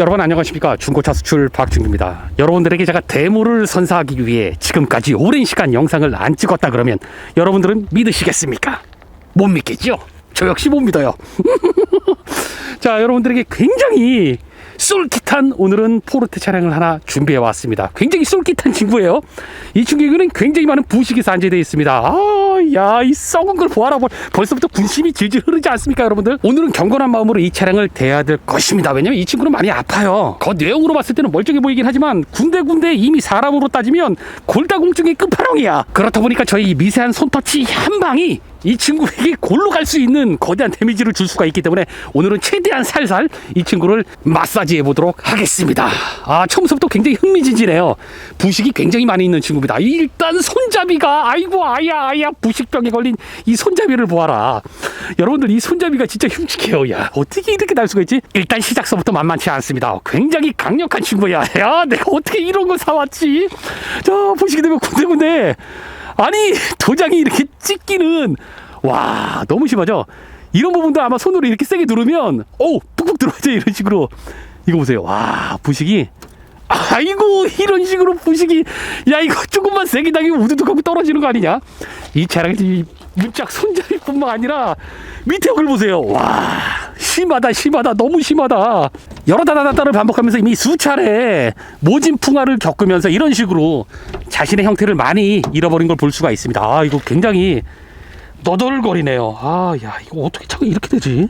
여러분 안녕하십니까 중고차 수출 박준규입니다 여러분들에게 제가 대물을 선사하기 위해 지금까지 오랜 시간 영상을 안 찍었다 그러면 여러분들은 믿으시겠습니까? 못 믿겠죠? 저 역시 못 믿어요 자 여러분들에게 굉장히 쏠깃한 오늘은 포르테 차량을 하나 준비해 왔습니다. 굉장히 쏠깃한 친구예요. 이 친구에게는 굉장히 많은 부식이 산재되어 있습니다. 아, 야, 이 썩은 걸 보아라. 벌- 벌써부터 군심이 질질 흐르지 않습니까, 여러분들? 오늘은 경건한 마음으로 이 차량을 대해야 될 것입니다. 왜냐면 이 친구는 많이 아파요. 겉 내용으로 봤을 때는 멀쩡해 보이긴 하지만 군데군데 이미 사람으로 따지면 골다공증의 끝판왕이야. 그렇다 보니까 저희 이 미세한 손터치 한 방이 이 친구에게 골로 갈 수 있는 거대한 데미지를 줄 수가 있기 때문에 오늘은 최대한 살살 이 친구를 마사지해 보도록 하겠습니다. 아, 처음부터 굉장히 흥미진진해요. 부식이 굉장히 많이 있는 친구입니다. 일단 손잡이가 아이고 아야 아야 부식병에 걸린 이 손잡이를 보아라. 여러분들 이 손잡이가 진짜 흉측해요. 야, 어떻게 이렇게 날 수가 있지? 일단 시작서부터 만만치 않습니다. 굉장히 강력한 친구야. 야, 내가 어떻게 이런 걸 사왔지? 자, 보시게 되면 군데군데 아니 도장이 이렇게 찍기는 와 너무 심하죠? 이런 부분도 아마 손으로 이렇게 세게 누르면 오 푹푹 들어가죠? 이런 식으로. 이거 보세요. 와 부식이. 아이고 이런 식으로 부식이. 야 이거 조금만 세게 당기면 우두둑하고 떨어지는 거 아니냐? 이 차량의 이 문짝 손잡이뿐만 아니라 밑에 걸 보세요. 와 심하다 심하다. 너무 심하다 여러 다다다다를 반복하면서 이미 수차례 모진 풍화를 겪으면서 이런 식으로 자신의 형태를 많이 잃어버린 걸 볼 수가 있습니다. 아 이거 굉장히 너덜거리네요. 아 야 이거 어떻게 차가 이렇게 되지?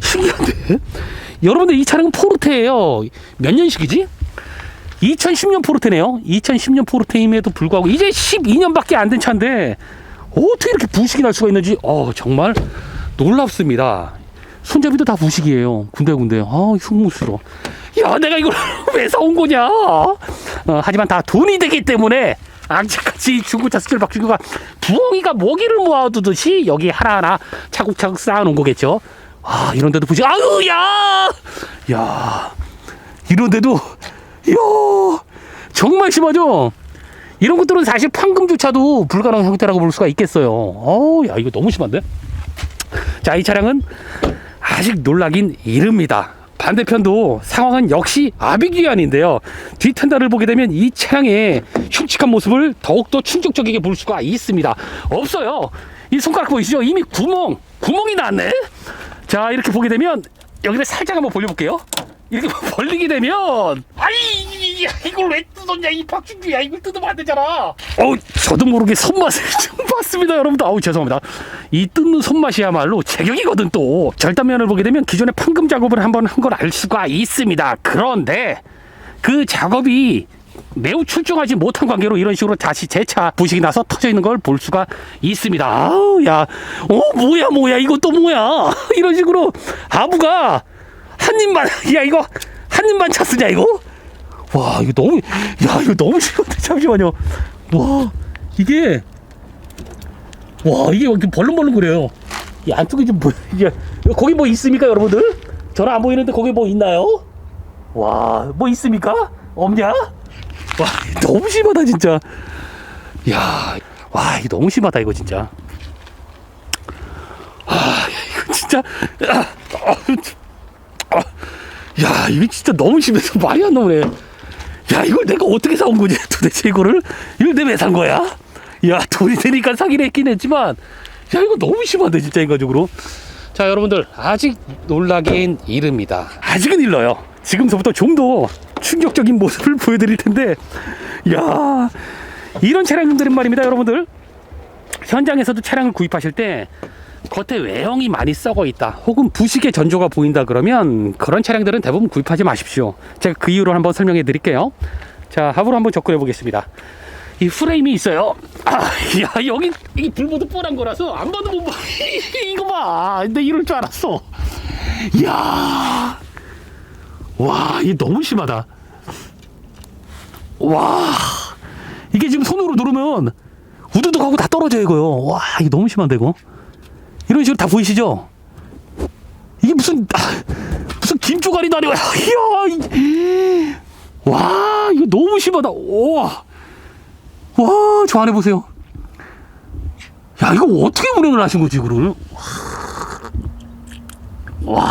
신기한데? 여러분들 이 차량은 포르테예요. 몇 년식이지? 2010년 포르테네요. 2010년 포르테임에도 불구하고 이제 12년밖에 안 된 차인데 어떻게 이렇게 부식이 날 수가 있는지? 어 정말 놀랍습니다. 손잡이도 다 부식이에요. 군데군데 아 흉무스러. 야 내가 이걸 왜 사온 거냐? 어, 하지만 다 돈이 되기 때문에 악착같이 중고차 수출 박준규가 부엉이가 모기를 모아두듯이 여기 하나하나 차곡차곡 쌓아놓은 거겠죠. 아 이런 데도 부식. 아유 야, 야 이런 데도 이야 정말 심하죠 이런 것들은 사실 판금조차도 불가능한 형태라고 볼 수가 있겠어요 어우 야 이거 너무 심한데 자 이 차량은 아직 놀라긴 이릅니다. 반대편도 상황은 역시 아비규환인데요. 뒷텐다를 보게 되면 이 차량의 흉측한 모습을 더욱더 충격적이게 볼 수가 있습니다. 없어요. 이 손가락 보이시죠? 이미 구멍 구멍이 났네? 자 이렇게 보게 되면 여기를 살짝 한번 벌려볼게요. 이렇게 벌리게 되면 아이 야, 이걸 왜 뜯었냐 이 박준규야. 이걸 뜯으면 안 되잖아. 어우 저도 모르게 손맛을 좀 봤습니다 여러분들. 아우 죄송합니다. 이 뜯는 손맛이야말로 제격이거든 또. 절단면을 보게 되면 기존에 판금 작업을 한번 한 걸 알 수가 있습니다. 그런데 그 작업이 매우 출중하지 못한 관계로 이런 식으로 다시 재차 부식이 나서 터져 있는 걸 볼 수가 있습니다. 아우, 야, 어, 뭐야, 뭐야, 이거 또 뭐야. 이런 식으로 아부가 한 입만, 야, 이거 한 입만 찼으냐, 이거? 와, 이거 너무, 야, 이거 너무 심한데, 잠시만요. 와, 이게, 와, 이게 이렇게 벌렁벌렁 그래요. 이 안쪽에 좀 뭐, 이게, 거기 뭐 있습니까, 여러분들? 저는 안 보이는데 거기 뭐 있나요? 와, 뭐 있습니까? 없냐? 와, 너무 심하다, 진짜. 야, 와, 이거 너무 심하다, 이거 진짜. 아, 이거 진짜. 아, 아, 아, 야, 이거 진짜 너무 심해서 말이 안 나오네. 야, 이걸 내가 어떻게 사온 거지, 도대체 이거를? 이걸 내가 왜 산 거야? 야, 돈이 되니까 사긴 했긴 했지만, 야, 이거 너무 심한데, 진짜, 인간적으로. 자, 여러분들, 아직 놀라긴 이릅니다. 아직은 일러요. 지금서부터 좀 더 충격적인 모습을 보여드릴 텐데, 야 이런 차량들은 말입니다, 여러분들. 현장에서도 차량을 구입하실 때, 겉에 외형이 많이 썩어 있다, 혹은 부식의 전조가 보인다 그러면 그런 차량들은 대부분 구입하지 마십시오. 제가 그 이유를 한번 설명해 드릴게요. 자, 합으로 한번 접근해 보겠습니다. 이 프레임이 있어요. 아, 야, 여기 이 불보드 뻔한 거라서 안 봐도 못 봐. 이거 봐. 근데 이럴 줄 알았어. 야, 와, 이게 너무 심하다. 와, 이게 지금 손으로 누르면 우두둑 하고 다 떨어져요, 이거요. 와, 이게 너무 심한데, 이거. 이런 식으로 다 보이시죠? 이게 무슨, 아, 무슨 김조가리도 아니고, 이야, 이- 와, 이거 너무 심하다. 와. 와, 저 안에 보세요. 야, 이거 어떻게 운행을 하신 거지, 이거를? 와,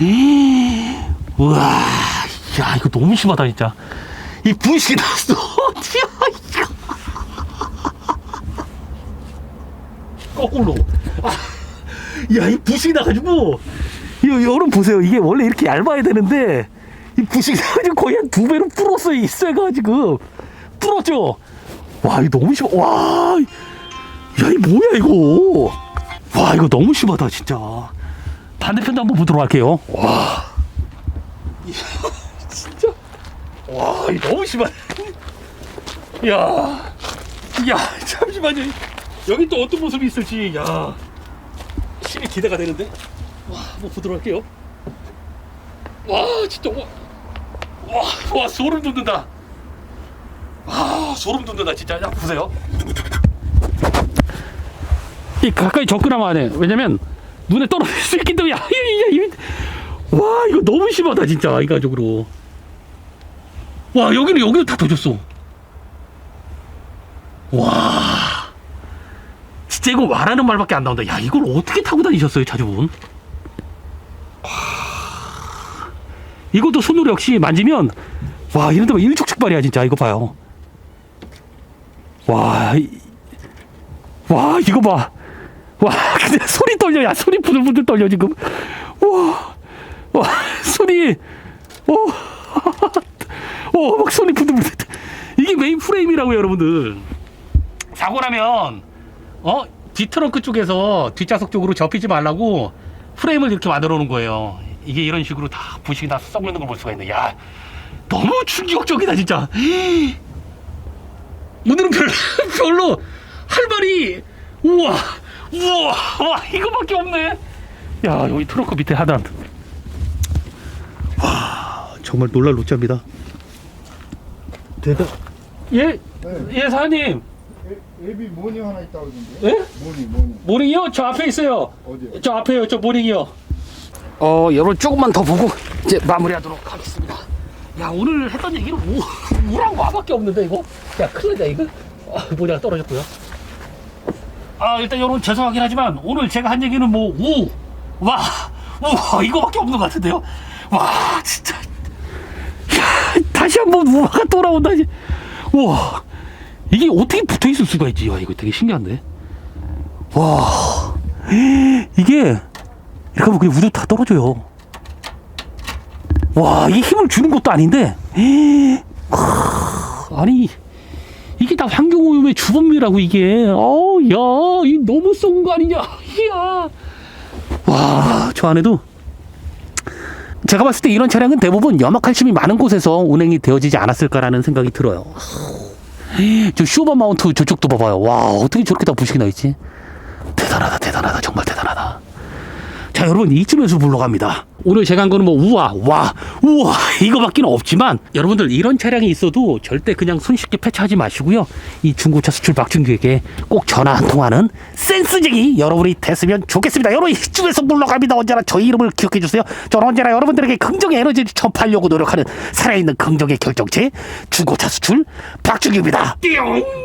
이, 우와. 야 이거 너무 심하다 진짜 이 부식이 났어. 거꾸로 아, 야 이 부식이 나가지고. 이 여러분 보세요. 이게 원래 이렇게 얇아야 되는데 이 부식이 나가지고 거의 한 두 배로 불었어요 이 쇠가 지금. 불었죠? 와 이거 너무 심하 와 야 이 뭐야 이거? 와 이거 너무 심하다 진짜. 반대편도 한번 보도록 할게요. 와. 진짜? 와 이거 너무 심하네. 야, 야 잠시만요 여기 또 어떤 모습이 있을지 야 심히 기대가 되는데 와 한번 보도록 할게요 와 진짜 와, 와, 와 소름 돋는다 아 소름 돋는다 진짜 야 보세요 이 가까이 접근하면 안 해. 왜냐면 눈에 떨어질 수 있기 때문에. 야, 야. 와 이거 너무 심하다 진짜 이가적으로. 와 여기는 여기도 다 터졌어. 와 이거 말하는 말밖에 안 나온다. 야 이걸 어떻게 타고 다니셨어요 자주분? 와, 이것도 손으로 역시 만지면 와 이런 데면 일촉즉발이야 진짜 이거 봐요. 와, 이- 와 이거 봐. 와, 근데 손이 떨려, 야, 손이 부들부들 떨려, 지금. 와, 와, 손이, 오, 오, 막 손이 부들부들. 이게 메인 프레임이라고요, 여러분들. 사고 나면, 어, 뒤트렁크 쪽에서 뒷좌석 쪽으로 접히지 말라고 프레임을 이렇게 만들어 놓은 거예요. 이게 이런 식으로 다 부식이 나서 썩는 걸 볼 수가 있네. 야, 너무 충격적이다, 진짜. 오늘은 별로, 별로 할 말이, 우와, 우와, 와, 이거밖에 없네. 야, 여기 트렁크 밑에 하나. 와, 정말 놀랄 노자입니다. 대단. 예, 예, 사장님. 애- 애비 모닝 하나 있다고 그러는데. 예? 모닝 모닝 모닝이요? 저 앞에 있어요. 어디요? 저 앞에요. 저 모닝이요. 어, 여러분 조금만 더 보고 이제 마무리하도록 하겠습니다. 야, 오늘 했던 얘기는 우, 우랑 와밖에 없는데 이거. 야, 큰일 났다 이거. 아, 모자가 떨어졌고요. 아, 일단 여러분 죄송하긴 하지만 오늘 제가 한 얘기는 뭐 우, 와, 우 이거밖에 없는 것 같은데요. 와, 진짜. 야, 다시 한번 우화가 돌아온다. 이제. 와, 이게 어떻게 붙어 있을 수가 있지? 야, 이거 되게 신기한데. 와, 이게 이렇게 하면 그냥 우주 다 떨어져요. 와, 이게 힘을 주는 것도 아닌데, 크, 아니 이게 다 환경오염의 주범이라고 이게. 어, 야, 이 너무 썩은 거 아니냐? 이야. 와, 저 안에도 제가 봤을 때 이런 차량은 대부분 염화칼슘이 많은 곳에서 운행이 되어지지 않았을까라는 생각이 들어요. 저 쇼바 마운트 저쪽도 봐봐요. 와, 어떻게 저렇게 다 부식이 나 있지? 대단하다, 대단하다, 정말 대단하다. 자, 여러분 이쯤에서 물러갑니다. 오늘 제가 한 거는 뭐 우와, 와, 우와 이거밖에는 없지만 여러분들 이런 차량이 있어도 절대 그냥 손쉽게 폐차하지 마시고요. 이 중고차 수출 박준규에게 꼭 전화 한 통하는 센스쟁이 여러분이 됐으면 좋겠습니다. 여러분 이쯤에서 물러갑니다. 언제나 저희 이름을 기억해 주세요. 저는 언제나 여러분들에게 긍정의 에너지를 전파하려고 노력하는 살아있는 긍정의 결정체 중고차 수출 박준규입니다. 띠용.